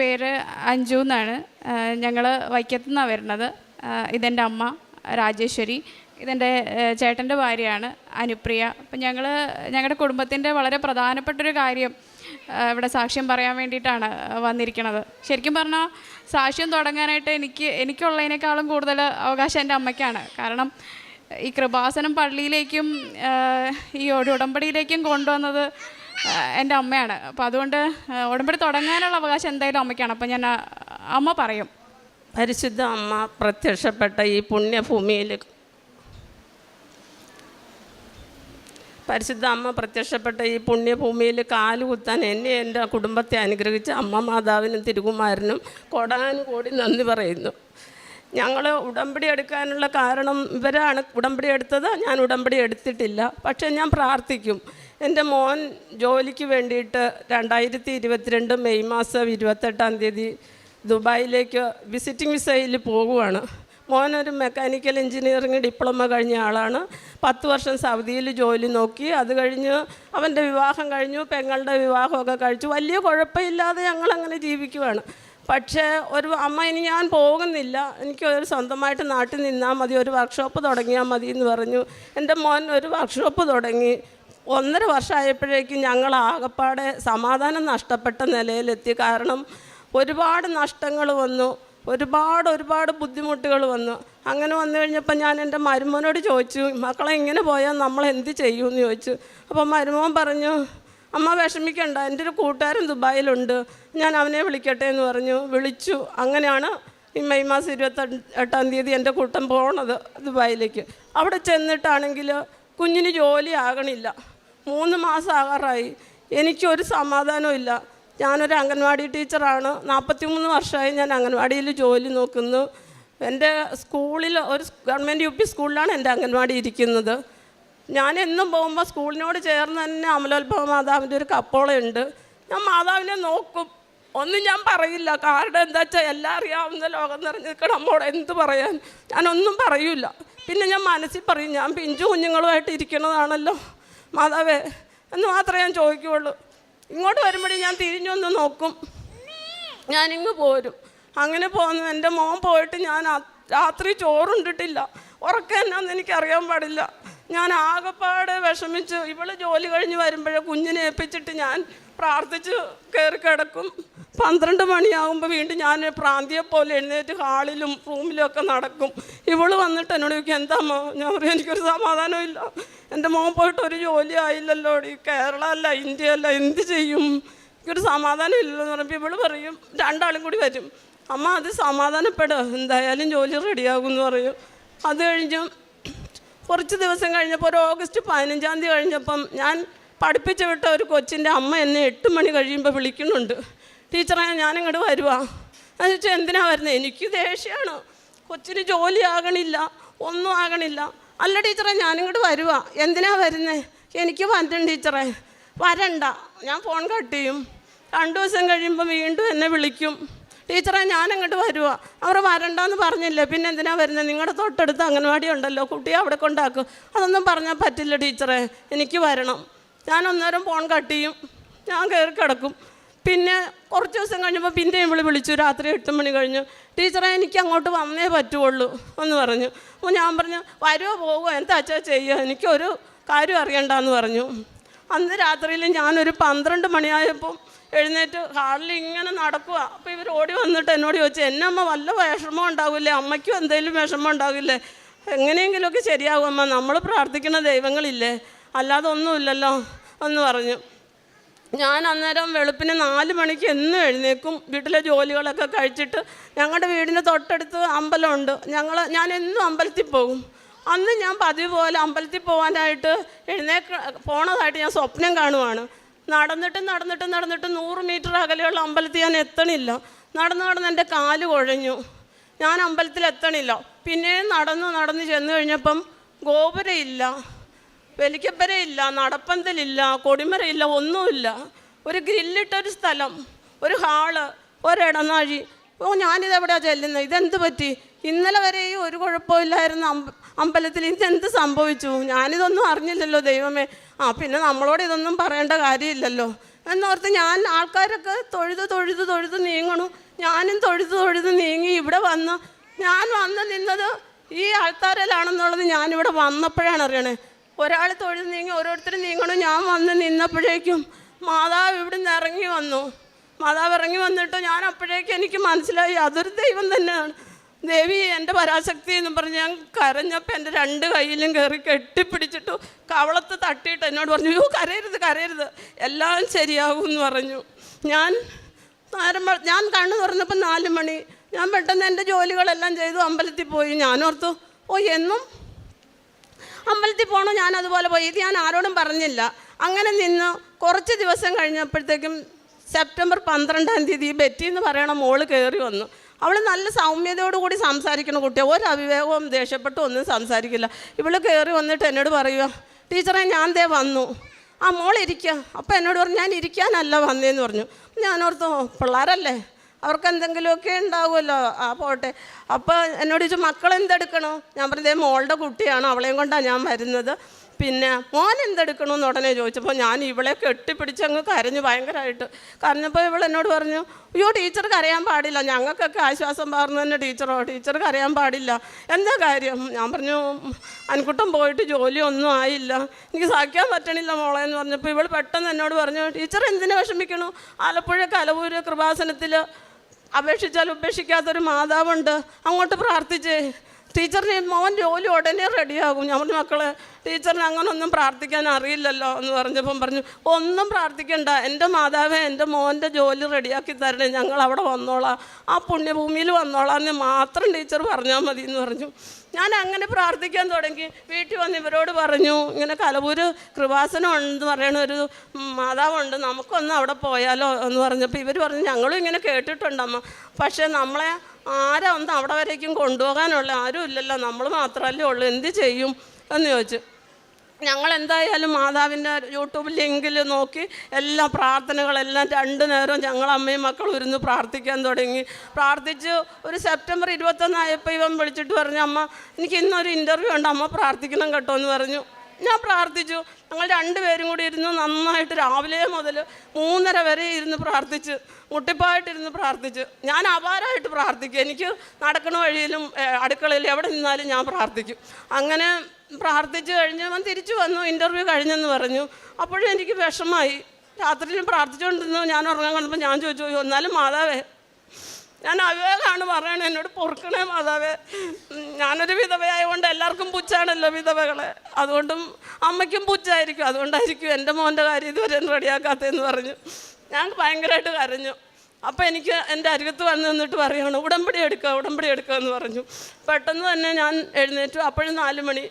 പേര് അഞ്ജു എന്നാണ്. ഞങ്ങൾ വൈക്കത്തു നിന്നാണ് വരുന്നത്. ഇതെന്റെ അമ്മ രാജേശ്വരി. ഇതെന്റെ ചേട്ടന്റെ ഭാര്യയാണ് അനുപ്രിയ. അപ്പം ഞങ്ങൾ ഞങ്ങളുടെ കുടുംബത്തിന്റെ വളരെ പ്രധാനപ്പെട്ടൊരു കാര്യം ഇവിടെ സാക്ഷ്യം പറയാൻ വേണ്ടിയിട്ടാണ് വന്നിരിക്കുന്നത് ശരിക്കും പറഞ്ഞാൽ സാക്ഷ്യം തുടങ്ങാനായിട്ട് എനിക്ക് എനിക്കുള്ളതിനേക്കാളും കൂടുതൽ അവകാശം എന്റെ അമ്മയ്ക്കാണ്. കാരണം ഈ കൃപാസനം പള്ളിയിലേക്കും ഈ ഒരു ഉടമ്പടിയിലേക്കും കൊണ്ടുവന്നത് എന്റെ അമ്മയാണ്. അപ്പോൾ അതുകൊണ്ട് ഉടമ്പടി തുടങ്ങാനുള്ള അവകാശം എന്തായാലും അമ്മയ്ക്കാണ്. അപ്പോൾ ഞാൻ അമ്മ പറയും. പരിശുദ്ധ അമ്മ പ്രത്യക്ഷപ്പെട്ട ഈ പുണ്യഭൂമിയിൽ. പരിശുദ്ധ അമ്മ പ്രത്യക്ഷപ്പെട്ട ഈ പുണ്യഭൂമിയിൽ കാലുകുത്താൻ എന്നെ എന്റെ കുടുംബത്തെ അനുഗ്രഹിച്ച അമ്മ മാതാവിനും തിരുകുമാരനും കോടാനുകോടി നന്ദി പറയുന്നു. ഞങ്ങൾ ഉടമ്പടി എടുക്കാനുള്ള കാരണം ഇവരാണ്. ഉടമ്പടി എടുത്തത് ഞാൻ ഉടമ്പടി എടുത്തിട്ടില്ല. പക്ഷേ ഞാൻ പ്രാർത്ഥിക്കും. എന്റെ മോൻ ജോലിക്ക് വേണ്ടിയിട്ട് രണ്ടായിരത്തി ഇരുപത്തിരണ്ട് മെയ് മാസം ഇരുപത്തെട്ടാം തീയതി ദുബായിലേക്ക് വിസിറ്റിംഗ് വിസയിൽ പോവുകയാണ് മോനൊരു മെക്കാനിക്കൽ എഞ്ചിനീയറിംഗ് ഡിപ്ലോമ കഴിഞ്ഞ ആളാണ്. പത്ത് വർഷം സൗദിയിൽ ജോലി നോക്കി. അത് കഴിഞ്ഞ് അവന്റെ വിവാഹം കഴിഞ്ഞു. പെങ്ങളുടെ വിവാഹമൊക്കെ കഴിച്ചു. വലിയ കുഴപ്പമില്ലാതെ ഞങ്ങളങ്ങനെ ജീവിക്കുവാണ്. പക്ഷേ ഒരു അമ്മ ഇനി ഞാൻ പോകുന്നില്ല. എനിക്ക് ഒരു സ്വന്തമായിട്ട് നാട്ടിൽ നിന്നാൽ മതി. ഒരു വർക്ക്ഷോപ്പ് തുടങ്ങിയാൽ മതി എന്ന് പറഞ്ഞു. എന്റെ മോൻ ഒരു വർക്ക്ഷോപ്പ് തുടങ്ങി. ഒന്നര വർഷമായപ്പോഴേക്കും ഞങ്ങൾ ആകപ്പാടെ സമാധാനം നഷ്ടപ്പെട്ട നിലയിലെത്തി. കാരണം ഒരുപാട് നഷ്ടങ്ങൾ വന്നു. ഒരുപാട് ഒരുപാട് ബുദ്ധിമുട്ടുകൾ വന്നു. അങ്ങനെ വന്നു കഴിഞ്ഞപ്പോൾ ഞാൻ എന്റെ മരുമോനോട് ചോദിച്ചു മക്കളെ ഇങ്ങനെ പോയാൽ നമ്മൾ എന്ത് ചെയ്യുമെന്ന് ചോദിച്ചു. അപ്പോൾ മരുമോൻ പറഞ്ഞു അമ്മ വിഷമിക്കണ്ട. എന്റെ ഒരു കൂട്ടുകാരൻ ദുബായിലുണ്ട്. ഞാൻ അവനെ വിളിക്കട്ടെ എന്ന് പറഞ്ഞു. വിളിച്ചു. അങ്ങനെയാണ് ഈ മെയ് മാസം ഇരുപത്തി എട്ടാം തീയതി എന്റെ കൂട്ടം പോണത് ദുബായിലേക്ക്. അവിടെ ചെന്നിട്ടാണെങ്കിൽ കുഞ്ഞിന് ജോലി ആകണില്ല. മൂന്ന് മാസം ആകാറായി. എനിക്കൊരു സമാധാനവും ഇല്ല. ഞാനൊരു അംഗൻവാടി ടീച്ചറാണ്. നാൽപ്പത്തി മൂന്ന് വർഷമായി ഞാൻ അംഗൻവാടിയിൽ ജോലി നോക്കുന്നു. എന്റെ സ്കൂളിൽ ഒരു ഗവൺമെന്റ് യു പി സ്കൂളിലാണ് എന്റെ അംഗൻവാടി ഇരിക്കുന്നത്. ഞാൻ എന്നും പോകുമ്പോൾ സ്കൂളിനോട് ചേർന്ന് തന്നെ അമലോത്ഭവ മാതാവിന്റെ ഒരു കപ്പോളയുണ്ട്. ഞാൻ മാതാവിനെ നോക്കും. ഒന്നും ഞാൻ പറയില്ല. കാരണം എന്താ വെച്ചാൽ എല്ലാം അറിയാവുന്ന ലോകം നിറഞ്ഞ് നിൽക്കണം അമ്മോട് എന്ത് പറയാൻ? ഞാനൊന്നും പറയൂല. പിന്നെ ഞാൻ മനസ്സിൽ പറയും ഞാൻ പിഞ്ചു കുഞ്ഞുങ്ങളുമായിട്ട് ഇരിക്കണതാണല്ലോ. മാതാവേ എന്ന് മാത്രമേ ഞാൻ ചോദിക്കുകയുള്ളൂ. ഇങ്ങോട്ട് വരുമ്പോഴേ ഞാൻ തിരിഞ്ഞൊന്ന് നോക്കും. ഞാനിങ്ങ് പോരും. അങ്ങനെ പോകുന്നു എന്റെ മോൻ പോയിട്ട് ഞാൻ രാത്രി ചോറുണ്ടിട്ടില്ല. ഉറക്കം എനിക്കറിയാൻ പാടില്ല. ഞാൻ ആകെപ്പാടെ വിഷമിച്ച്. ഇവൾ ജോലി കഴിഞ്ഞ് വരുമ്പോഴേ കുഞ്ഞിനെ ഏൽപ്പിച്ചിട്ട് ഞാൻ പ്രാർത്ഥിച്ച് കയറി കിടക്കും. പന്ത്രണ്ട് മണിയാകുമ്പോൾ വീണ്ടും ഞാൻ പ്രാന്തിയെ പോലെ എഴുന്നേറ്റ് ഹാളിലും റൂമിലും ഒക്കെ നടക്കും. ഇവൾ വന്നിട്ട് എന്നോട് ചോദിക്കും എന്താ അമ്മ? ഞാൻ പറയും എനിക്കൊരു സമാധാനമില്ല എന്റെ മോൻ പോയിട്ട് ഒരു ജോലി ആയില്ലല്ലോ ഈ കേരള അല്ല ഇന്ത്യ അല്ല എന്ത് ചെയ്യും? എനിക്കൊരു സമാധാനം എന്ന് പറയുമ്പോൾ ഇവൾ പറയും രണ്ടാളും കൂടി വരും. അമ്മ അത് സമാധാനപ്പെടുക എന്തായാലും ജോലി റെഡിയാകും എന്ന് പറയും. അത് കഴിഞ്ഞ് കുറച്ച് ദിവസം കഴിഞ്ഞപ്പോൾ ഒരു ഓഗസ്റ്റ് പതിനഞ്ചാം തീയതി കഴിഞ്ഞപ്പം ഞാൻ പഠിപ്പിച്ച് വിട്ട ഒരു കൊച്ചിന്റെ അമ്മ എന്നെ എട്ട് മണി കഴിയുമ്പോൾ വിളിക്കുന്നുണ്ട്. ടീച്ചറെ ഞാനിങ്ങോട്ട് വരുവാ. ഞാൻ എന്തിനാ വരുന്നത് എനിക്ക് ദേഷ്യമാണ് കൊച്ചിന് ജോലി ആകണില്ല ഒന്നും ആകണില്ല. അല്ല ടീച്ചറെ ഞാനിങ്ങോട്ട് വരുവാ. എന്തിനാ വരുന്നേ? എനിക്ക് വരണം ടീച്ചറെ. വരണ്ട ഞാൻ ഫോൺ കട്ട് ചെയ്യും. രണ്ടു ദിവസം കഴിയുമ്പോൾ വീണ്ടും എന്നെ വിളിക്കും. ടീച്ചറെ ഞാൻ അങ്ങോട്ട് വരുവാ. അവർ വരണ്ടെന്ന് പറഞ്ഞില്ലേ പിന്നെ എന്തിനാ വരുന്നത് നിങ്ങളുടെ തൊട്ടടുത്ത് അംഗൻവാടി ഉണ്ടല്ലോ കുട്ടിയെ അവിടെ കൊണ്ടാക്കും. അതൊന്നും പറഞ്ഞാൽ പറ്റില്ല ടീച്ചറെ എനിക്ക് വരണം. ഞാൻ അന്നേരം ഫോൺ കട്ട് ചെയ്യും. ഞാൻ കയറി കിടക്കും. പിന്നെ കുറച്ച് ദിവസം കഴിഞ്ഞപ്പോൾ പിന്നെയും വിളി വിളിച്ചു. രാത്രി എട്ട് മണി കഴിഞ്ഞു. ടീച്ചറെ എനിക്ക് അങ്ങോട്ട് വന്നേ പറ്റുള്ളൂ എന്ന് പറഞ്ഞു. അപ്പോൾ ഞാൻ പറഞ്ഞു വരുമോ പോകുമോ എന്താ അച്ഛാ ചെയ്യുക എനിക്കൊരു കാര്യം അറിയണ്ടെന്ന് പറഞ്ഞു. അന്ന് രാത്രിയിൽ ഞാനൊരു പന്ത്രണ്ട് മണിയായപ്പോൾ എഴുന്നേറ്റ് ഹാളിൽ ഇങ്ങനെ നടക്കുക അപ്പോൾ ഇവർ ഓടി വന്നിട്ട് എന്നോട് ചോദിച്ചു എന്നെ അമ്മ വല്ല വിഷമം ഉണ്ടാവില്ലേ? അമ്മയ്ക്കും എന്തെങ്കിലും വിഷമം ഉണ്ടാവില്ലേ? എങ്ങനെയെങ്കിലുമൊക്കെ ശരിയാകും അമ്മ. നമ്മൾ പ്രാർത്ഥിക്കുന്ന ദൈവങ്ങളില്ലേ? അല്ലാതെ ഒന്നുമില്ലല്ലോ എന്ന് പറഞ്ഞു. ഞാൻ അന്നേരം വെളുപ്പിന് നാല് മണിക്ക് എന്നും എഴുന്നേക്കും വീട്ടിലെ ജോലികളൊക്കെ കഴിച്ചിട്ട് ഞങ്ങളുടെ വീടിന് തൊട്ടടുത്ത് അമ്പലമുണ്ട്. ഞങ്ങൾ ഞാൻ എന്നും അമ്പലത്തിൽ പോകും. അന്ന് ഞാൻ പതിവ് പോലെ അമ്പലത്തിൽ പോകാനായിട്ട് എഴുന്നേക്ക പോണതായിട്ട് ഞാൻ സ്വപ്നം കാണുവാണ്. നടന്നിട്ട് നടന്നിട്ട് നടന്നിട്ട് നൂറ് മീറ്റർ അകലെയുള്ള അമ്പലത്തിൽ ഞാൻ എത്തണില്ല. നടന്ന് നടന്ന് എന്റെ കാൽ കുഴഞ്ഞു. ഞാൻ അമ്പലത്തിൽ എത്തണില്ല. പിന്നെയും നടന്ന് നടന്ന് ചെന്ന് കഴിഞ്ഞപ്പം ഗോപുരമില്ല വലിക്കപ്പരയില്ല നടപ്പന്തലില്ല കൊടിമരയില്ല ഒന്നുമില്ല. ഒരു ഗ്രില്ലിട്ടൊരു സ്ഥലം ഒരു ഹാൾ ഒരിടനാഴി. ഓ ഞാനിത് എവിടെയാണ് ചെല്ലുന്നത് ഇതെന്ത് പറ്റി? ഇന്നലെ വരെയും ഒരു കുഴപ്പമില്ലായിരുന്നു അമ്പ അമ്പലത്തിൽ ഇതെന്ത് സംഭവിച്ചു? ഞാനിതൊന്നും അറിഞ്ഞില്ലല്ലോ ദൈവമേ. ആ പിന്നെ നമ്മളോട് ഇതൊന്നും പറയേണ്ട കാര്യമില്ലല്ലോ. എന്നോർത്ത് ഞാൻ ആൾക്കാരൊക്കെ തൊഴുത് തൊഴുത് തൊഴുത് നീങ്ങണു. ഞാനും തൊഴുത് തൊഴുത് നീങ്ങി ഇവിടെ വന്ന് ഞാൻ വന്ന് നിന്നത് ഈ ആൾക്കാരിലാണെന്നുള്ളത് ഞാനിവിടെ വന്നപ്പോഴാണ് അറിയണേ. ഒരാൾ തൊഴുത് നീങ്ങി ഓരോരുത്തർ നീങ്ങണം. ഞാൻ വന്ന് നിന്നപ്പോഴേക്കും മാതാവ് ഇവിടുന്ന് ഇറങ്ങി വന്നു. മാതാവ് ഇറങ്ങി വന്നിട്ട് ഞാൻ അപ്പോഴേക്കും എനിക്ക് മനസ്സിലായി അതൊരു ദൈവം തന്നെയാണ്. ദേവി എന്റെ പരാശക്തി എന്ന് പറഞ്ഞ് ഞാൻ കരഞ്ഞപ്പോൾ എന്റെ രണ്ട് കയ്യിലും കയറി കെട്ടിപ്പിടിച്ചിട്ടു കവളത്ത് തട്ടിയിട്ട് എന്നോട് പറഞ്ഞു യോ കരയരുത് കരയരുത്. എല്ലാം ശരിയാകും എന്ന് പറഞ്ഞു. ഞാൻ നേരം ഞാൻ കണ്ണു തുറന്നപ്പോൾ നാല് മണി. ഞാൻ പെട്ടെന്ന് എന്റെ ജോലികളെല്ലാം ചെയ്തു. അമ്പലത്തിൽ പോയി. ഞാനോർത്തു ഓ എന്നും അമ്പലത്തിൽ പോകണം ഞാൻ അതുപോലെ പോയി. ഇത് ഞാൻ ആരോടും പറഞ്ഞില്ല. അങ്ങനെ നിന്ന് കുറച്ച് ദിവസം കഴിഞ്ഞപ്പോഴത്തേക്കും സെപ്റ്റംബർ പന്ത്രണ്ടാം തീയതി ഈ ബെറ്റി എന്ന് പറയണ മോൾ കയറി വന്നു. അവൾ നല്ല സൗമ്യതയോടുകൂടി സംസാരിക്കുന്ന കുട്ടിയെ. ഒരു അവിവേകവും ദേഷ്യപ്പെട്ടും ഒന്നും സംസാരിക്കില്ല. ഇവൾ കയറി വന്നിട്ട് എന്നോട് പറയുക ടീച്ചറെ ഞാൻ ദേ വന്നു. ആ മോൾ ഇരിക്കുക അപ്പോൾ എന്നോട് പറഞ്ഞു ഞാൻ ഇരിക്കാനല്ല വന്നേന്ന് പറഞ്ഞു. ഞാൻ ഓർത്തു "ഓ, പിള്ളേരല്ലേ? അവർക്ക് എന്തെങ്കിലുമൊക്കെ ഉണ്ടാവുമല്ലോ. ആ പോട്ടെ. അപ്പോൾ എന്നോട് ചോദിച്ചു മക്കൾ എന്തെടുക്കണോ? ഞാൻ പറഞ്ഞത് മോളുടെ കുട്ടിയാണ് അവളെയും കൊണ്ടാണ് ഞാൻ വരുന്നത്. പിന്നെ മോൻ എന്തെടുക്കണമെന്ന് ഉടനെ ചോദിച്ചപ്പോൾ ഞാൻ ഇവളെ കെട്ടിപ്പിടിച്ച് അങ്ങ് കരഞ്ഞു ഭയങ്കരമായിട്ട് കരഞ്ഞപ്പോൾ ഇവൾ എന്നോട് പറഞ്ഞു അയ്യോ ടീച്ചർ കരയാൻ പാടില്ല. ഞങ്ങൾക്കൊക്കെ ആശ്വാസം പകർന്നു തന്നെ ടീച്ചറോ ടീച്ചർ കരയാൻ പാടില്ല. എന്താ കാര്യം? ഞാൻ പറഞ്ഞു അൻകുട്ടം പോയിട്ട് ജോലിയൊന്നും ആയില്ല. എനിക്ക് സഹിക്കാൻ പറ്റണില്ല മോളെ എന്ന് പറഞ്ഞപ്പോൾ ഇവൾ പെട്ടെന്ന് എന്നോട് പറഞ്ഞു ടീച്ചർ എന്തിനു വിഷമിക്കണു? ആലപ്പുഴ കലവൂര് കൃപാസനത്തിൽ അപേക്ഷിച്ചാൽ ഉപേക്ഷിക്കാത്തൊരു മാതാവുണ്ട്. അങ്ങോട്ട് പ്രാർത്ഥിച്ചേ ടീച്ചറിന് മോൻ ജോലി ഉടനെ റെഡിയാകും. ഞാൻ മക്കളെ ടീച്ചറിന് അങ്ങനൊന്നും പ്രാർത്ഥിക്കാൻ അറിയില്ലല്ലോ എന്ന് പറഞ്ഞപ്പം പറഞ്ഞു ഒന്നും പ്രാർത്ഥിക്കണ്ട. എന്റെ മാതാവേ എന്റെ മോന്റെ ജോലി റെഡിയാക്കി തരണേ. ഞങ്ങൾ അവിടെ വന്നോളാം. ആ പുണ്യഭൂമിയിൽ വന്നോളാം എന്ന് മാത്രം ടീച്ചർ പറഞ്ഞാൽ മതി എന്ന് പറഞ്ഞു. ഞാൻ അങ്ങനെ പ്രാർത്ഥിക്കാൻ തുടങ്ങി. വീട്ടിൽ വന്ന് ഇവരോട് പറഞ്ഞു ഇങ്ങനെ കലവൂര് കൃപാസനം ഉണ്ടെന്ന് പറയണ ഒരു മാതാവുണ്ട്. നമുക്കൊന്ന് അവിടെ പോയാലോ? എന്ന് പറഞ്ഞപ്പോൾ ഇവർ പറഞ്ഞു ഞങ്ങളും ഇങ്ങനെ കേട്ടിട്ടുണ്ടമ്മ. പക്ഷേ നമ്മളെ ആരാ ഒന്ന് അവിടെ വരേക്കും കൊണ്ടുപോകാനുള്ള ആരും ഇല്ലല്ലോ നമ്മൾ മാത്രമല്ലേ ഉള്ളൂ. എന്ത് ചെയ്യും? എന്ന് ചോദിച്ചു. ഞങ്ങൾ എന്തായാലും മാതാവിന്റെ യൂട്യൂബ് ലിങ്കിൽ നോക്കി എല്ലാ പ്രാർത്ഥനകളെല്ലാം രണ്ടു നേരം ഞങ്ങൾ അമ്മയും മക്കളും ഇരുന്ന് പ്രാർത്ഥിക്കാൻ തുടങ്ങി. പ്രാർത്ഥിച്ച് ഒരു സെപ്റ്റംബർ ഇരുപത്തൊന്നായപ്പോൾ ഇവൻ വിളിച്ചിട്ട് പറഞ്ഞു അമ്മ എനിക്ക് ഇന്നൊരു ഇന്റർവ്യൂ ഉണ്ട് അമ്മ പ്രാർത്ഥിക്കണം കേട്ടോ എന്ന് പറഞ്ഞു. ഞാൻ പ്രാർത്ഥിച്ചു. ഞങ്ങൾ രണ്ടുപേരും കൂടി ഇരുന്ന് നന്നായിട്ട് രാവിലെ മുതൽ മൂന്നര വരെ ഇരുന്ന് പ്രാർത്ഥിച്ച് മുട്ടിപ്പായിട്ടിരുന്ന് പ്രാർത്ഥിച്ച്. ഞാൻ അപാരമായിട്ട് പ്രാർത്ഥിക്കും. എനിക്ക് നടക്കണ വഴിയിലും അടുക്കളയിലും എവിടെ നിന്നാലും ഞാൻ പ്രാർത്ഥിക്കും. അങ്ങനെ പ്രാർത്ഥിച്ച് കഴിഞ്ഞ് അവൻ തിരിച്ചു വന്നു ഇന്റർവ്യൂ കഴിഞ്ഞെന്ന് പറഞ്ഞു. അപ്പോഴും എനിക്ക് വിഷമായി രാത്രിയിൽ പ്രാർത്ഥിച്ചുകൊണ്ടിരുന്നു ഞാൻ ഉറങ്ങാൻ കണ്ടപ്പോൾ ഞാൻ ചോദിച്ചു "അയ്യോ, എന്നാലും മാതാവേ ഞാൻ അവിവേകാണ് പറയണത് എന്നോട് പൊറുക്കണേ മാതാവേ. ഞാനൊരു വിധവയായതുകൊണ്ട് എല്ലാവർക്കും പുച്ഛാണല്ലോ വിധവകളെ. അതുകൊണ്ടും അമ്മയ്ക്കും പുച്ഛായിരിക്കും. അതുകൊണ്ടായിരിക്കും എന്റെ മോന്റെ കാര്യം ഇതുവരെ റെഡിയാക്കാത്തതെന്ന് പറഞ്ഞു. ഞാൻ ഭയങ്കരമായിട്ട് കരഞ്ഞു. അപ്പോൾ എനിക്ക് എന്റെ അരികത്ത് വന്ന് നിന്നിട്ട് പറയുകയാണ് ഉടമ്പടി എടുക്കുക ഉടമ്പടി എടുക്കുക എന്ന് പറഞ്ഞു. പെട്ടെന്ന് തന്നെ ഞാൻ എഴുന്നേറ്റു. അപ്പോഴും നാല് മണി.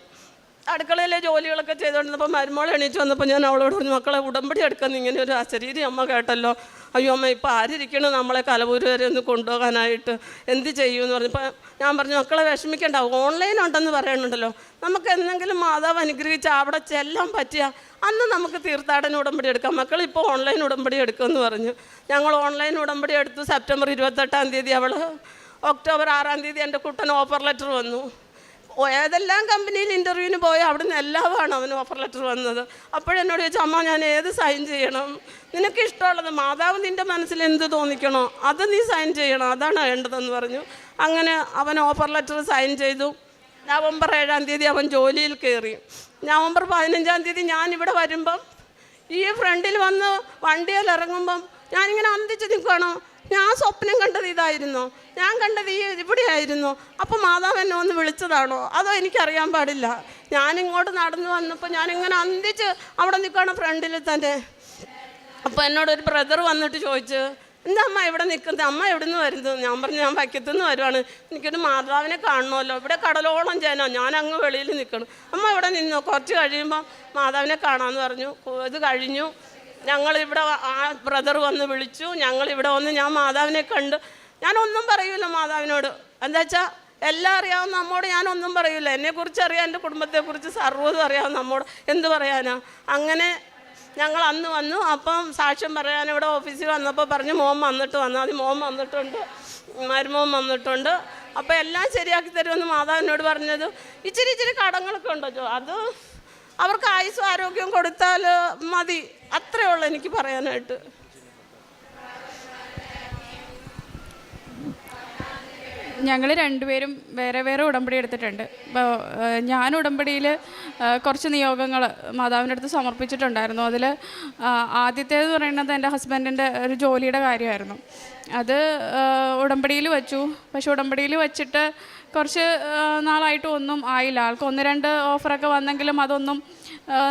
അടുക്കളയിലെ ജോലികളൊക്കെ ചെയ്തുകൊണ്ടിരുന്നപ്പോൾ മരുമോൾ എണീച്ച് വന്നപ്പോൾ ഞാൻ അവളോട് പറഞ്ഞു മക്കളെ ഉടമ്പടി എടുക്കുന്ന ഇങ്ങനെ ഒരു അശരീരി അമ്മ കേട്ടല്ലോ. അയ്യോ അമ്മ ഇപ്പോൾ ആരിയ്ക്കണം നമ്മളെ കലവൂര് വരെ ഒന്ന് കൊണ്ടുപോകാനായിട്ട്? എന്ത് ചെയ്യുമെന്ന് പറഞ്ഞപ്പോൾ ഞാൻ പറഞ്ഞു മക്കളെ വിഷമിക്കേണ്ട. ഓൺലൈൻ ഉണ്ടെന്ന് പറയണുണ്ടല്ലോ. നമുക്ക് എന്തെങ്കിലും മാതാവ് അനുഗ്രഹിച്ച് അവിടെ ചെല്ലാൻ പറ്റിയ അന്ന് നമുക്ക് തീർത്ഥാടന ഉടമ്പടി എടുക്കാം. മക്കൾ ഇപ്പോൾ ഓൺലൈൻ ഉടമ്പടി എടുക്കുമെന്ന് പറഞ്ഞു. ഞങ്ങൾ ഓൺലൈൻ ഉടമ്പടി എടുത്തു സെപ്റ്റംബർ ഇരുപത്തെട്ടാം തീയതി. അവൾ ഒക്ടോബർ ആറാം തീയതി എന്റെ കുട്ടൻ ഓഫർ ലെറ്റർ വന്നു. ഏതെല്ലാം കമ്പനിയിൽ ഇന്റർവ്യൂവിന് പോയി അവിടെ നിന്ന് എല്ലാമാണ് അവന് ഓഫർ ലെറ്റർ വന്നത്. അപ്പോഴെന്നോട് ചോദിച്ചു അമ്മ ഞാൻ ഏത് സൈൻ ചെയ്യണം? നിനക്ക് ഇഷ്ടമുള്ളത് മാതാവ് നിന്റെ മനസ്സിൽ എന്ത് തോന്നിക്കണോ അത് നീ സൈൻ ചെയ്യണം. അതാണ് വേണ്ടതെന്ന് പറഞ്ഞു. അങ്ങനെ അവൻ ഓഫർ ലെറ്റർ സൈൻ ചെയ്തു. നവംബർ ഏഴാം തീയതി അവൻ ജോലിയിൽ കയറി. നവംബർ പതിനഞ്ചാം തീയതി ഞാൻ ഇവിടെ വരുമ്പം ഈ ഫ്രണ്ടിൽ വന്ന് വണ്ടിയിൽ ഇറങ്ങുമ്പം ഞാനിങ്ങനെ അന്തിച്ച് നിൽക്കണം ഞാൻ സ്വപ്നം കണ്ടത് ഇതായിരുന്നോ. ഞാൻ കണ്ടത് ഈ ഇവിടെയായിരുന്നു. അപ്പോൾ മാതാവ് എന്നെ ഒന്ന് വിളിച്ചതാണോ? അതോ എനിക്കറിയാൻ പാടില്ല. ഞാനിങ്ങോട്ട് നടന്നു വന്നപ്പോൾ ഞാനിങ്ങനെ അന്തിച്ച് അവിടെ നിൽക്കുകയാണ് ഫ്രണ്ടിൽ തന്നെ. അപ്പോൾ എന്നോട് ഒരു ബ്രദർ വന്നിട്ട് ചോദിച്ചു എന്താ അമ്മ ഇവിടെ നിൽക്കുന്നത് അമ്മ എവിടെ നിന്ന് വരുന്നത് ഞാൻ പറഞ്ഞു ഞാൻ വയ്ക്കത്തുനിന്ന് വരുവാണ്. എനിക്കൊരു മാതാവിനെ കാണണമല്ലോ. ഇവിടെ കടലോളം ജനം ഞാൻ അങ്ങ് വെളിയിൽ നിൽക്കണം അമ്മ ഇവിടെ നിന്നോ? കുറച്ച് കഴിയുമ്പോൾ മാതാവിനെ കാണാമെന്ന് പറഞ്ഞു. ഇത് കഴിഞ്ഞു. ഞങ്ങളിവിടെ ആ ബ്രദർ വന്ന് വിളിച്ചു. ഞങ്ങളിവിടെ വന്ന് ഞാൻ മാതാവിനെ കണ്ട്. ഞാനൊന്നും പറയൂല മാതാവിനോട്. എന്താ വെച്ചാൽ എല്ലാം അറിയാവുന്ന നമ്മോട് ഞാനൊന്നും പറയൂല. എന്നെക്കുറിച്ച് അറിയാം എന്റെ കുടുംബത്തെക്കുറിച്ച് സർവതും അറിയാവുന്ന നമ്മോട് എന്ത് പറയാനാ? അങ്ങനെ ഞങ്ങൾ അന്ന് വന്നു. അപ്പം സാക്ഷ്യം പറയാൻ ഇവിടെ ഓഫീസിൽ വന്നപ്പോൾ പറഞ്ഞു മോൻ വന്നിട്ട് വന്നാൽ മതി മോൻ വന്നിട്ടുണ്ട്. മരുമോൻ വന്നിട്ടുണ്ട്. അപ്പോൾ എല്ലാം ശരിയാക്കി തരുമെന്ന് മാതാവിനോട് പറഞ്ഞത്. ഇച്ചിരി ഇച്ചിരി കടങ്ങളൊക്കെ ഉണ്ടോ അത് അവർക്ക് ആയുസ്സും ആരോഗ്യവും കൊടുത്താൽ മതി. അത്രേ ഉള്ളൂ എനിക്ക് പറയാനായിട്ട്. ഞങ്ങൾ രണ്ടുപേരും വേറെ വേറെ ഉടമ്പടി എടുത്തിട്ടുണ്ട്. ഇപ്പോൾ ഞാൻ ഉടമ്പടിയിൽ കുറച്ച് നിയോഗങ്ങൾ മാതാവിന്റെ അടുത്ത് സമർപ്പിച്ചിട്ടുണ്ടായിരുന്നു. അതിൽ ആദ്യത്തേത് പറയുന്നത് എന്റെ ഹസ്ബൻഡിന്റെ ഒരു ജോലിയുടെ കാര്യമായിരുന്നു. അത് ഉടമ്പടിയിൽ വെച്ചു. പക്ഷെ ഉടമ്പടിയിൽ വെച്ചിട്ട് കുറച്ച് നാളായിട്ടും ഒന്നും ആയില്ല. ആൾക്ക് ഒന്ന് രണ്ട് ഓഫറൊക്കെ വന്നെങ്കിലും അതൊന്നും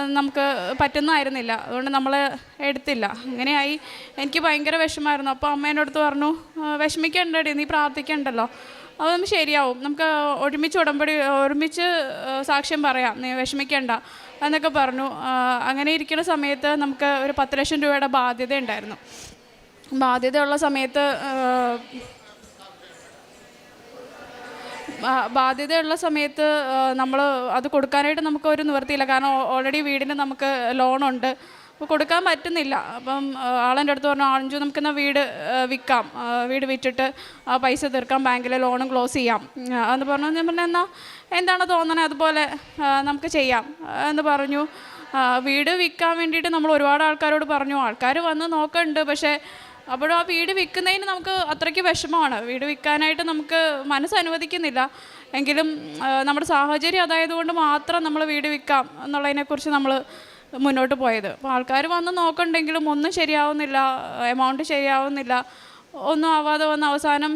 നമുക്ക് പറ്റുന്നതായിരുന്നില്ല അതുകൊണ്ട് നമ്മൾ എടുത്തില്ല. അങ്ങനെയായി എനിക്ക് ഭയങ്കര വിഷമമായിരുന്നു. അപ്പോൾ അമ്മേനോടുത്ത് പറഞ്ഞു "ആ, വിഷമിക്കണ്ടടി നീ പ്രാർത്ഥിക്കണ്ടല്ലോ. നമുക്ക് ശരിയാവും. നമുക്ക് ഒരുമിച്ച് ഉടമ്പടി ഒരുമിച്ച് സാക്ഷ്യം പറയാം. നീ വിഷമിക്കണ്ട എന്നൊക്കെ പറഞ്ഞു. അങ്ങനെ ഇരിക്കുന്ന സമയത്ത് നമുക്ക് ഒരു പത്ത് ലക്ഷം രൂപയുടെ ബാധ്യത ഉണ്ടായിരുന്നു ബാധ്യതയുള്ള സമയത്ത് ബാധ്യതയുള്ള സമയത്ത് നമ്മൾ അത് കൊടുക്കാനായിട്ട് നമുക്ക് ഒരു നിവർത്തിയില്ല കാരണം ഓൾറെഡി വീടിന് നമുക്ക് ലോണുണ്ട് അപ്പോൾ കൊടുക്കാൻ പറ്റുന്നില്ല. അപ്പം ആളെന്റെ അടുത്ത് പറഞ്ഞു അഞ്ചു നമുക്കെന്നാൽ വീട് വിൽക്കാം. വീട് വിറ്റിട്ട് ആ പൈസ തീർക്കാം. ബാങ്കിലെ ലോണും ക്ലോസ് ചെയ്യാം. എന്ന് പറഞ്ഞു. ഞാൻ പറഞ്ഞു എന്നാൽ എന്താണ് തോന്നണേ? അതുപോലെ നമുക്ക് ചെയ്യാം. എന്ന് പറഞ്ഞു. വീട് വിൽക്കാൻ വേണ്ടിയിട്ട് നമ്മൾ ഒരുപാട് ആൾക്കാരോട് പറഞ്ഞു. ആൾക്കാർ വന്ന് നോക്കുന്നുണ്ട് പക്ഷേ അപ്പോഴും ആ വീട് വിൽക്കുന്നതിന് നമുക്ക് അത്രയ്ക്ക് വിഷമമാണ്. വീട് വിൽക്കാനായിട്ട് നമുക്ക് മനസ്സ് അനുവദിക്കുന്നില്ല. എങ്കിലും നമ്മുടെ സാഹചര്യം അതായതുകൊണ്ട് മാത്രം നമ്മൾ വീട് വിൽക്കാം എന്നുള്ളതിനെക്കുറിച്ച് നമ്മൾ മുന്നോട്ട് പോയത്. അപ്പോൾ ആൾക്കാർ വന്ന് നോക്കണ്ടെങ്കിലും ഒന്നും ശരിയാവുന്നില്ല എമൗണ്ട് ശരിയാവുന്നില്ല. ഒന്നും ആവാതെ വന്ന് അവസാനം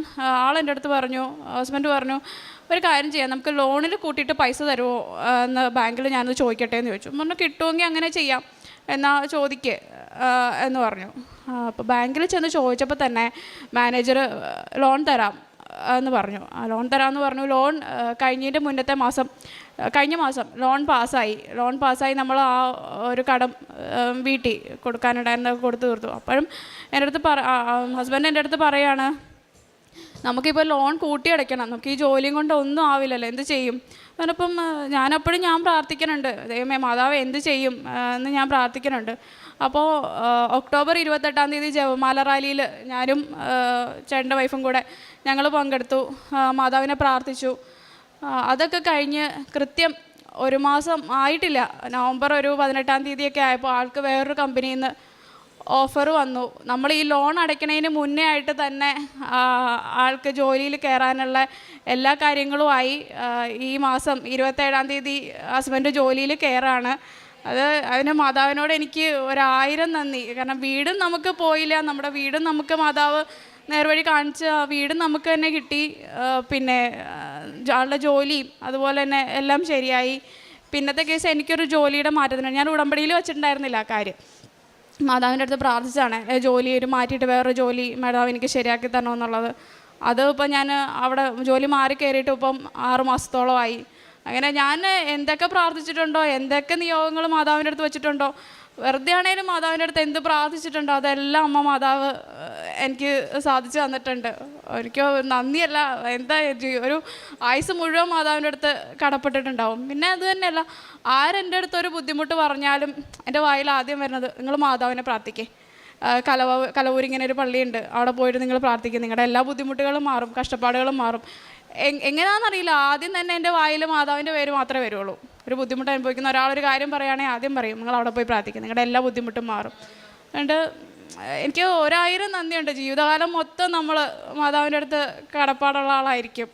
ആളെന്റെ അടുത്ത് പറഞ്ഞു ഹസ്ബൻഡ് പറഞ്ഞു ഒരു കാര്യം ചെയ്യാം നമുക്ക് ലോണിൽ കൂട്ടിയിട്ട് പൈസ തരുമോ എന്ന് ബാങ്കിൽ ഞാനത് ചോദിക്കട്ടെ എന്ന് ചോദിച്ചു. പറഞ്ഞു കിട്ടുമെങ്കിൽ അങ്ങനെ ചെയ്യാം എന്നാ ചോദിക്കേ എന്ന് പറഞ്ഞു. അപ്പോൾ ബാങ്കിൽ ചെന്ന് ചോദിച്ചപ്പോൾ തന്നെ മാനേജർ ലോൺ തരാം എന്ന് പറഞ്ഞു. ലോൺ തരാമെന്ന് പറഞ്ഞു. ലോൺ കഴിഞ്ഞതിന്റെ മുന്നത്തെ മാസം കഴിഞ്ഞ മാസം ലോൺ പാസ്സായി. ലോൺ പാസ്സായി നമ്മൾ ആ ഒരു കടം വീട്ടി കൊടുക്കാനുണ്ടായിരുന്നത് കൊടുത്തു തീർത്തു. അപ്പോഴും എന്റെ അടുത്ത് പറ ഹസ്ബൻഡ് എന്റെ അടുത്ത് പറയാണ് നമുക്കിപ്പോൾ ലോൺ കൂട്ടി അടയ്ക്കണം നമുക്ക് ഈ ജോലിയും കൊണ്ട് ഒന്നും ആവില്ലല്ലോ. എന്ത് ചെയ്യും? അതിനപ്പം ഞാനപ്പോഴും ഞാൻ പ്രാർത്ഥിക്കുന്നുണ്ട്. ദൈവമേ മാതാവ് എന്ത് ചെയ്യും? എന്ന് ഞാൻ പ്രാർത്ഥിക്കുന്നുണ്ട്. അപ്പോൾ ഒക്ടോബർ ഇരുപത്തെട്ടാം തീയതി ജപമാല റാലിയിൽ ഞാനും ചേട്ടന്റെ വൈഫും കൂടെ ഞങ്ങൾ പങ്കെടുത്തു. മാതാവിനെ പ്രാർത്ഥിച്ചു. അതൊക്കെ കഴിഞ്ഞ് കൃത്യം ഒരു മാസം ആയിട്ടില്ല. നവംബർ ഒരു പതിനെട്ടാം തീയതിയൊക്കെ ആയപ്പോൾ ആൾക്ക് വേറൊരു കമ്പനിയിൽ നിന്ന് ഓഫർ വന്നു. നമ്മൾ ഈ ലോൺ അടയ്ക്കുന്നതിന് മുന്നേ ആയിട്ട് തന്നെ ആൾക്ക് ജോലിയിൽ കയറാനുള്ള എല്ലാ കാര്യങ്ങളുമായി ഈ മാസം ഇരുപത്തേഴാം തീയതി ഹസ്ബൻഡ് ജോലിയിൽ കയറാണ്. അത് അതിന് മാതാവിനോട് എനിക്ക് ഒരായിരം നന്ദി. കാരണം വീടും നമുക്ക് പോയില്ല. നമ്മുടെ വീടും നമുക്ക് മാതാവ് നേർവഴി കാണിച്ച് ആ വീടും നമുക്ക് തന്നെ കിട്ടി. പിന്നെ ആളുടെ ജോലിയും അതുപോലെ തന്നെ എല്ലാം ശരിയായി. പിന്നത്തെ കേസ് എനിക്കൊരു ജോലിയുടെ മാറ്റത്തിന് ഞാൻ ഉടമ്പടിയിൽ വെച്ചിട്ടുണ്ടായിരുന്നില്ല ആ കാര്യം. മാതാവിന്റെ അടുത്ത് പ്രാർത്ഥിച്ചാണ്. ജോലി ഒരു മാറ്റിയിട്ട് വേറൊരു ജോലി മാതാവ് എനിക്ക് ശരിയാക്കി തരണമെന്നുള്ളത് അത് ഇപ്പം ഞാൻ അവിടെ ജോലി മാറി കയറിയിട്ട് ഇപ്പം ആറ് മാസത്തോളമായി. അങ്ങനെ ഞാൻ എന്തൊക്കെ പ്രാർത്ഥിച്ചിട്ടുണ്ടോ എന്തൊക്കെ നിയോഗങ്ങൾ മാതാവിന്റെ അടുത്ത് വെച്ചിട്ടുണ്ടോ വെറുതെ ആണേലും മാതാവിന്റെ അടുത്ത് എന്ത് പ്രാർത്ഥിച്ചിട്ടുണ്ടോ അതെല്ലാം അമ്മ മാതാവ് എനിക്ക് സാധിച്ചു തന്നിട്ടുണ്ട്. എനിക്ക് നന്ദിയല്ല എന്താ ഒരു ആയുസ് മുഴുവൻ മാതാവിന്റെ അടുത്ത് കടപ്പെട്ടിട്ടുണ്ടാവും. പിന്നെ അത് തന്നെയല്ല ആരെന്റെ അടുത്ത് ഒരു ബുദ്ധിമുട്ട് പറഞ്ഞാലും എന്റെ വായിൽ ആദ്യം വരുന്നത് നിങ്ങൾ മാതാവിനെ പ്രാർത്ഥിക്കേ. കലവ കലവൂരിങ്ങനെ ഒരു പള്ളിയുണ്ട് അവിടെ പോയിട്ട് നിങ്ങൾ പ്രാർത്ഥിക്കും. നിങ്ങളുടെ എല്ലാ ബുദ്ധിമുട്ടുകളും മാറും കഷ്ടപ്പാടുകളും മാറും. എങ്ങനെയാണെന്നറിയില്ല. ആദ്യം തന്നെ എന്റെ വായിൽ മാതാവിന്റെ പേര് മാത്രമേ വരുള്ളൂ. ഒരു ബുദ്ധിമുട്ട് അനുഭവിക്കുന്ന ഒരാളൊരു കാര്യം പറയുകയാണെങ്കിൽ ആദ്യം പറയും നിങ്ങൾ അവിടെ പോയി പ്രാർത്ഥിക്കും. നിങ്ങളുടെ എല്ലാ ബുദ്ധിമുട്ടും മാറും. അതുകൊണ്ട് എനിക്ക് ഒരായിരം നന്ദിയുണ്ട്. ജീവിതകാലം മൊത്തം നമ്മൾ മാതാവിന്റെ അടുത്ത് കടപ്പാടുള്ള ആളായിരിക്കും.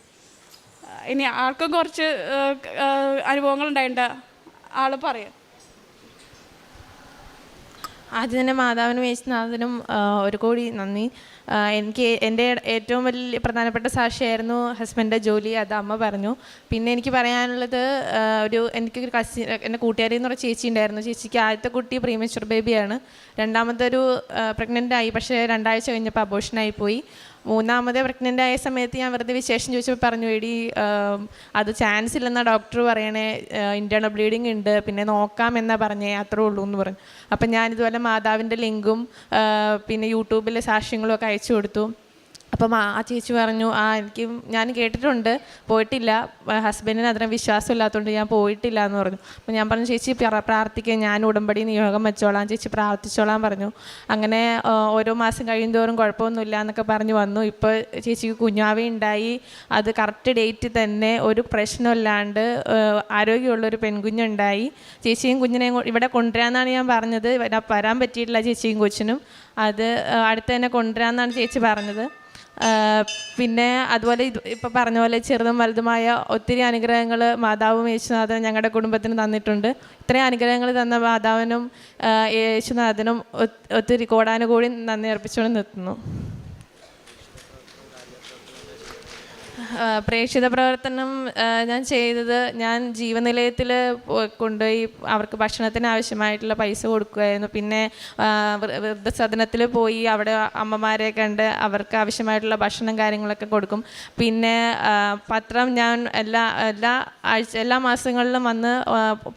ഇനി ആർക്കും കുറച്ച് അനുഭവങ്ങൾ ഉണ്ടായിട്ടുണ്ട് ആൾ പറയും. ആദ്യം തന്നെ മാതാവിനും യേശുനാഥനും ഒരു കോടി നന്ദി. എനിക്ക് എന്റെ ഏറ്റവും വലിയ പ്രധാനപ്പെട്ട സാക്ഷിയായിരുന്നു ഹസ്ബൻഡിന്റെ ജോലി അത് അമ്മ പറഞ്ഞു. പിന്നെ എനിക്ക് പറയാനുള്ളത് ഒരു എനിക്കൊരു കസി എന്റെ കൂട്ടുകാരി എന്ന് പറഞ്ഞ ചേച്ചി ഉണ്ടായിരുന്നു. ചേച്ചിക്ക് ആദ്യത്തെ കുട്ടി പ്രീമച്ചുർ ബേബിയാണ് രണ്ടാമത്തെ ഒരു പ്രഗ്നന്റ് ആയി. പക്ഷേ രണ്ടാഴ്ച കഴിഞ്ഞപ്പോൾ അബോഷനായി പോയി. മൂന്നാമത് പ്രഗ്നന്റ് ആയ സമയത്ത് ഞാൻ വെറുതെ വിശേഷം ചോദിച്ചപ്പോൾ പറഞ്ഞു എടി അത് ചാൻസ് ഇല്ലെന്നാ ഡോക്ടർ പറയണേ ഇന്റേർണൽ ബ്ലീഡിങ് ഉണ്ട് പിന്നെ നോക്കാം എന്നാ പറഞ്ഞേ അത്രേ ഉള്ളൂ എന്ന് പറഞ്ഞു. അപ്പം ഞാൻ ഇതുപോലെ മാതാവിന്റെ ലിങ്കും പിന്നെ യൂട്യൂബിലെ സാക്ഷ്യങ്ങളും ഒക്കെ അയച്ചു കൊടുത്തു. അപ്പം ആ ചേച്ചി പറഞ്ഞു ആ എനിക്ക് ഞാൻ കേട്ടിട്ടുണ്ട് പോയിട്ടില്ല. ഹസ്ബൻഡിന് അത്ര വിശ്വാസം ഇല്ലാത്തതുകൊണ്ട് ഞാൻ പോയിട്ടില്ല എന്ന് പറഞ്ഞു. അപ്പം ഞാൻ പറഞ്ഞു ചേച്ചി പ്ര- പ്രാർത്ഥിക്കുക ഞാൻ ഉടമ്പടി നിയോഗം വെച്ചോളാം. ചേച്ചി പ്രാർത്ഥിച്ചോളാം പറഞ്ഞു. അങ്ങനെ ഓരോ മാസം കഴിയുമോറും കുഴപ്പമൊന്നുമില്ല എന്നൊക്കെ പറഞ്ഞു വന്നു. ഇപ്പോൾ ചേച്ചിക്ക് കുഞ്ഞാവി ഉണ്ടായി. അത് കറക്റ്റ് ഡേറ്റ് തന്നെ ഒരു പ്രശ്നമില്ലാണ്ട് ആരോഗ്യമുള്ളൊരു പെൺകുഞ്ഞുണ്ടായി. ചേച്ചിയും കുഞ്ഞിനെയും ഇവിടെ കൊണ്ടുവരാമെന്നാണ് ഞാൻ പറഞ്ഞത്. വരാൻ പറ്റിയിട്ടില്ല ചേച്ചിയും കൊച്ചിനും. അത് അടുത്ത് തന്നെ കൊണ്ടുവരാമെന്നാണ് ചേച്ചി പറഞ്ഞത്. പിന്നെ അതുപോലെ ഇത് ഇപ്പം പറഞ്ഞ പോലെ ചെറുതും വലുതുമായ ഒത്തിരി അനുഗ്രഹങ്ങൾ മാതാവും യേശുനാഥനും ഞങ്ങളുടെ കുടുംബത്തിന് തന്നിട്ടുണ്ട്. ഇത്രയും അനുഗ്രഹങ്ങൾ തന്ന മാതാവിനും യേശുനാഥനും ഒത്തിരി കോടാനുകൂടി നന്ദി അർപ്പിച്ചുകൊണ്ട് നിർത്തുന്നു ആ, പ്രേക്ഷിത പ്രവർത്തനം ഞാൻ ചെയ്തത് ഞാൻ ജീവനിലയത്തിൽ കൊണ്ടുപോയി അവർക്ക് ഭക്ഷണത്തിന് ആവശ്യമായിട്ടുള്ള പൈസ കൊടുക്കുമായിരുന്നു പിന്നെ വൃദ്ധസദനത്തിൽ പോയി അവിടെ അമ്മമാരെ കണ്ട് അവർക്ക് ആവശ്യമായിട്ടുള്ള ഭക്ഷണം കാര്യങ്ങളൊക്കെ കൊടുക്കും. പിന്നെ പത്രം ഞാൻ എല്ലാ എല്ലാ ആഴ്ച എല്ലാ മാസങ്ങളിലും വന്ന്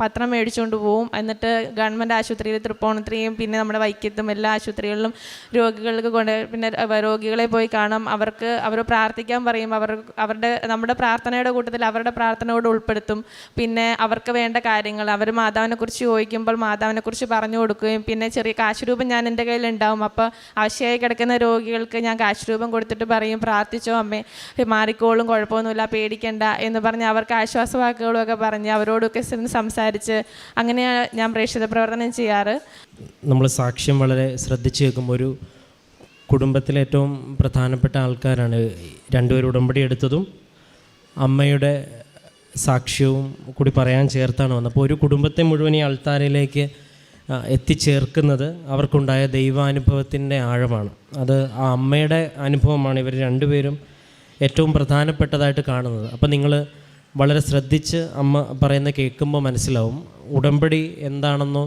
പത്രം മേടിച്ചുകൊണ്ട് പോവും. എന്നിട്ട് ഗവൺമെന്റ് ആശുപത്രിയിൽ തൃപ്പൂണിത്തുറയും പിന്നെ നമ്മുടെ വൈക്കത്തും എല്ലാ ആശുപത്രികളിലും രോഗികൾക്ക് കൊണ്ട് പിന്നെ രോഗികളെ പോയി കാണാം. അവർക്ക് അവർ പ്രാർത്ഥിക്കാൻ പറയും. അവർ അവരുടെ നമ്മുടെ പ്രാർത്ഥനയുടെ കൂട്ടത്തിൽ അവരുടെ പ്രാർത്ഥനയോട് ഉൾപ്പെടുത്തും. പിന്നെ അവർക്ക് വേണ്ട കാര്യങ്ങൾ അവർ മാതാവിനെ കുറിച്ച് ചോദിക്കുമ്പോൾ മാതാവിനെ കുറിച്ച് പറഞ്ഞു കൊടുക്കുകയും പിന്നെ ചെറിയ കാശ് രൂപം ഞാൻ എന്റെ കയ്യിൽ ഉണ്ടാവും അപ്പോൾ ആവശ്യമായി കിടക്കുന്ന രോഗികൾക്ക് ഞാൻ കാശ് രൂപം കൊടുത്തിട്ട് പറയും പ്രാർത്ഥിച്ചോ അമ്മേ മാറിക്കോളും കുഴപ്പമൊന്നുമില്ല പേടിക്കണ്ട എന്ന് പറഞ്ഞ് അവർക്ക് ആശ്വാസവാക്കുകളൊക്കെ പറഞ്ഞ് അവരോടൊക്കെ സംസാരിച്ച് അങ്ങനെയാണ് ഞാൻ പ്രേക്ഷിത പ്രവർത്തനം ചെയ്യാറ്. നമ്മൾ സാക്ഷ്യം വളരെ ശ്രദ്ധിച്ചു കേൾക്കുമ്പോൾ ഒരു കുടുംബത്തിലെ ഏറ്റവും പ്രധാനപ്പെട്ട ആൾക്കാരാണ്. രണ്ടുപേരും ഉടമ്പടി എടുത്തതും അമ്മയുടെ സാക്ഷ്യവും കൂടി പറയാൻ ചേർത്താണ് വന്നത്. അപ്പോൾ ഒരു കുടുംബത്തെ മുഴുവൻ ഈ അൾത്താരയിലേക്ക് എത്തിച്ചേർക്കുന്നത് അവർക്കുണ്ടായ ദൈവാനുഭവത്തിന്റെ ആഴമാണ്. അത് ആ അമ്മയുടെ അനുഭവമാണ് ഇവർ രണ്ടുപേരും ഏറ്റവും പ്രധാനപ്പെട്ടതായിട്ട് കാണുന്നത്. അപ്പോൾ നിങ്ങൾ വളരെ ശ്രദ്ധിച്ച് അമ്മ പറയുന്ന കേൾക്കുമ്പോൾ മനസ്സിലാവും ഉടമ്പടി എന്താണെന്നോ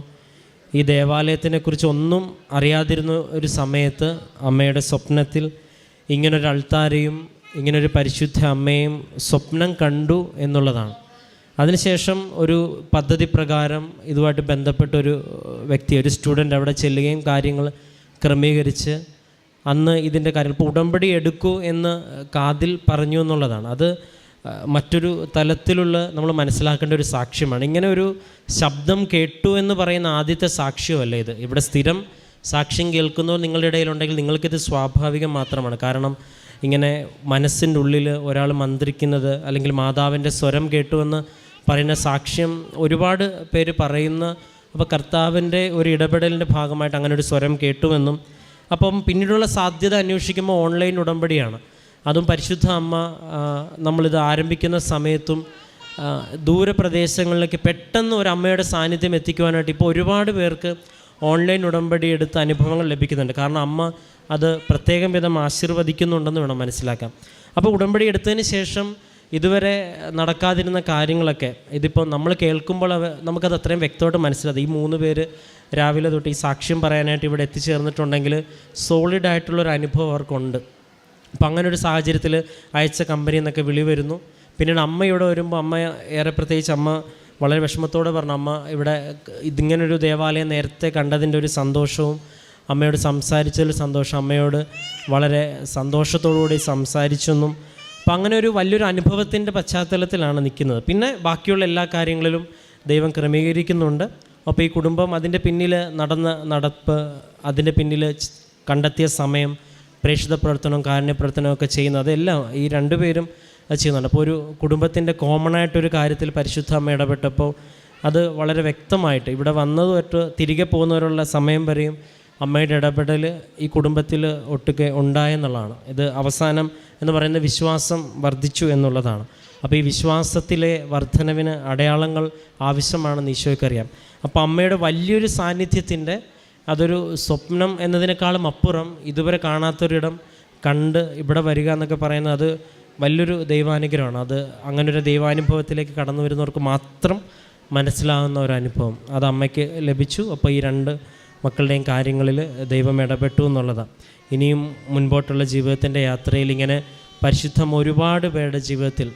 ഈ ദേവാലയത്തിനെക്കുറിച്ച് ഒന്നും അറിയാതിരുന്ന ഒരു സമയത്ത് അമ്മയുടെ സ്വപ്നത്തിൽ ഇങ്ങനൊരു അൾത്താരയും ഇങ്ങനൊരു പരിശുദ്ധ അമ്മയും സ്വപ്നം കണ്ടു എന്നുള്ളതാണ്. അതിനുശേഷം ഒരു പദ്ധതി പ്രകാരം ഇതുമായിട്ട് ബന്ധപ്പെട്ട ഒരു വ്യക്തി ഒരു സ്റ്റുഡന്റ് അവിടെ ചെല്ലുകയും കാര്യങ്ങൾ ക്രമീകരിച്ച് അന്ന് ഇതിന്റെ കാര്യം ഇപ്പോൾ ഉടമ്പടി എടുക്കൂ എന്ന് കാതിൽ പറഞ്ഞു എന്നുള്ളതാണ്. അത് മറ്റൊരു തലത്തിലുള്ള നമ്മൾ മനസ്സിലാക്കേണ്ട ഒരു സാക്ഷ്യമാണ്. ഇങ്ങനെ ഒരു ശബ്ദം കേട്ടു എന്ന് പറയുന്ന ആദ്യത്തെ സാക്ഷ്യമല്ല ഇത്? ഇവിടെ സ്ഥിരം സാക്ഷ്യം കേൾക്കുന്നവർ നിങ്ങളുടെ ഇടയിലുണ്ടെങ്കിൽ നിങ്ങൾക്കിത് സ്വാഭാവികം മാത്രമാണ്. കാരണം ഇങ്ങനെ മനസ്സിന്റെ ഉള്ളിൽ ഒരാൾ മന്ത്രിക്കുന്നത് അല്ലെങ്കിൽ മാതാവിന്റെ സ്വരം കേട്ടുവെന്ന് പറയുന്ന സാക്ഷ്യം ഒരുപാട് പേര് പറയുന്ന അപ്പോൾ കർത്താവിന്റെ ഒരു ഇടപെടലിന്റെ ഭാഗമായിട്ട് അങ്ങനെ ഒരു സ്വരം കേട്ടുവെന്നും അപ്പം പിന്നീടുള്ള സാധ്യത അന്വേഷിക്കുമ്പോൾ ഓൺലൈൻ ഉടമ്പടിയാണ്. അതും പരിശുദ്ധ അമ്മ നമ്മളിത് ആരംഭിക്കുന്ന സമയത്തും ദൂരപ്രദേശങ്ങളിലേക്ക് പെട്ടെന്ന് ഒരു അമ്മയുടെ സാന്നിധ്യം എത്തിക്കുവാനായിട്ട് ഇപ്പോൾ ഒരുപാട് പേർക്ക് ഓൺലൈൻ ഉടമ്പടി എടുത്ത അനുഭവങ്ങൾ ലഭിക്കുന്നുണ്ട്. കാരണം അമ്മ അത് പ്രത്യേകം വിധം ആശീർവദിക്കുന്നുണ്ടെന്ന് വേണം മനസ്സിലാക്കാം അപ്പോൾ ഉടമ്പടി എടുത്തതിന് ശേഷം ഇതുവരെ നടക്കാതിരുന്ന കാര്യങ്ങളൊക്കെ ഇതിപ്പോൾ നമ്മൾ കേൾക്കുമ്പോൾ നമുക്കത് അത്രയും വ്യക്തമായിട്ട് മനസ്സിലാകും. ഈ മൂന്ന് പേര് രാവിലെ തൊട്ട് ഈ സാക്ഷ്യം പറയാനായിട്ട് ഇവിടെ എത്തിച്ചേർന്നിട്ടുണ്ടെങ്കിൽ സോളിഡായിട്ടുള്ളൊരു അനുഭവം അവർക്കുണ്ട്. അപ്പം അങ്ങനെ ഒരു സാഹചര്യത്തിൽ അയച്ച കമ്പനിയിൽ നിന്നൊക്കെ വിളി വരുന്നു. പിന്നീട് അമ്മ ഇവിടെ വരുമ്പോൾ അമ്മ ഏറെ പ്രത്യേകിച്ച് അമ്മ വളരെ വിഷമത്തോടെ പറഞ്ഞു അമ്മ ഇവിടെ ഇതിങ്ങനൊരു ദേവാലയം നേരത്തെ കണ്ടതിന്റെ ഒരു സന്തോഷവും അമ്മയോട് സംസാരിച്ചതിൽ സന്തോഷം. അമ്മയോട് വളരെ സന്തോഷത്തോടുകൂടി സംസാരിച്ചെന്നും. അപ്പം അങ്ങനെ ഒരു വലിയൊരു അനുഭവത്തിന്റെ പശ്ചാത്തലത്തിലാണ് നിൽക്കുന്നത്. പിന്നെ ബാക്കിയുള്ള എല്ലാ കാര്യങ്ങളിലും ദൈവം ക്രമീകരിക്കുന്നുണ്ട്. അപ്പോൾ ഈ കുടുംബം അതിന്റെ പിന്നിൽ നടന്ന നടപ്പ് അതിന്റെ പിന്നിൽ കണ്ടെത്തിയ സമയം പ്രേക്ഷിത പ്രവർത്തനവും കാരുണ്യ പ്രവർത്തനവും ഒക്കെ ചെയ്യുന്നത് അതെല്ലാം ഈ രണ്ടുപേരും ചെയ്യുന്നുണ്ട്. അപ്പോൾ ഒരു കുടുംബത്തിന്റെ കോമൺ ആയിട്ടൊരു കാര്യത്തിൽ പരിശുദ്ധ അമ്മ ഇടപെട്ടപ്പോൾ അത് വളരെ വ്യക്തമായിട്ട് ഇവിടെ വന്നത് ഒറ്റ തിരികെ പോകുന്നവരുള്ള സമയം വരെയും അമ്മയുടെ ഇടപെടൽ ഈ കുടുംബത്തിൽ ഒട്ടുക്കെ ഉണ്ടായെന്നുള്ളതാണ് ഇത് അവസാനം എന്ന് പറയുന്ന വിശ്വാസം വർദ്ധിച്ചു എന്നുള്ളതാണ്. അപ്പോൾ ഈ വിശ്വാസത്തിലെ വർധനവിന് അടയാളങ്ങൾ ആവശ്യമാണെന്ന് ഈശോയ്ക്കറിയാം അപ്പോൾ അമ്മയുടെ വലിയൊരു സാന്നിധ്യത്തിന്റെ അതൊരു സ്വപ്നം എന്നതിനേക്കാളും അപ്പുറം ഇതുവരെ കാണാത്തൊരിടം കണ്ട് ഇവിടെ വരിക എന്നൊക്കെ പറയുന്നത് അത് വലിയൊരു ദൈവാനുഗ്രഹമാണ്. അത് അങ്ങനൊരു ദൈവാനുഭവത്തിലേക്ക് കടന്നു വരുന്നവർക്ക് മാത്രം മനസ്സിലാകുന്ന ഒരു അനുഭവം. അത് അമ്മയ്ക്ക് ലഭിച്ചു. അപ്പോൾ ഈ രണ്ട് മക്കളുടെയും കാര്യങ്ങളിൽ ദൈവം ഇടപെട്ടു എന്നുള്ളതാണ് ഇനിയും മുൻപോട്ടുള്ള ജീവിതത്തിന്റെ യാത്രയിൽ ഇങ്ങനെ പരിശുദ്ധം ഒരുപാട് പേരുടെ ജീവിതത്തിൽ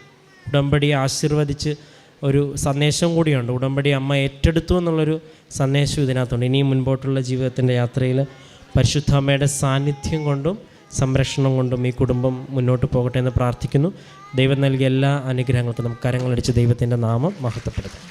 ഉടമ്പടിയെ ആശീർവദിച്ച് ഒരു സന്ദേശം കൂടിയുണ്ട്. ഉടമ്പടി അമ്മ ഏറ്റെടുത്തു എന്നുള്ളൊരു സന്ദേശം ഇതിനകത്തുണ്ട്. ഇനിയും മുൻപോട്ടുള്ള ജീവിതത്തിന്റെ യാത്രയിൽ പരിശുദ്ധ അമ്മയുടെ സാന്നിധ്യം കൊണ്ടും സംരക്ഷണം കൊണ്ടും ഈ കുടുംബം മുന്നോട്ട് പോകട്ടെ എന്ന് പ്രാർത്ഥിക്കുന്നു. ദൈവം നൽകിയ എല്ലാ അനുഗ്രഹങ്ങൾക്കും നമുക്ക് കരങ്ങളടിച്ച് ദൈവത്തിന്റെ നാമം മഹത്വപ്പെടുത്താം.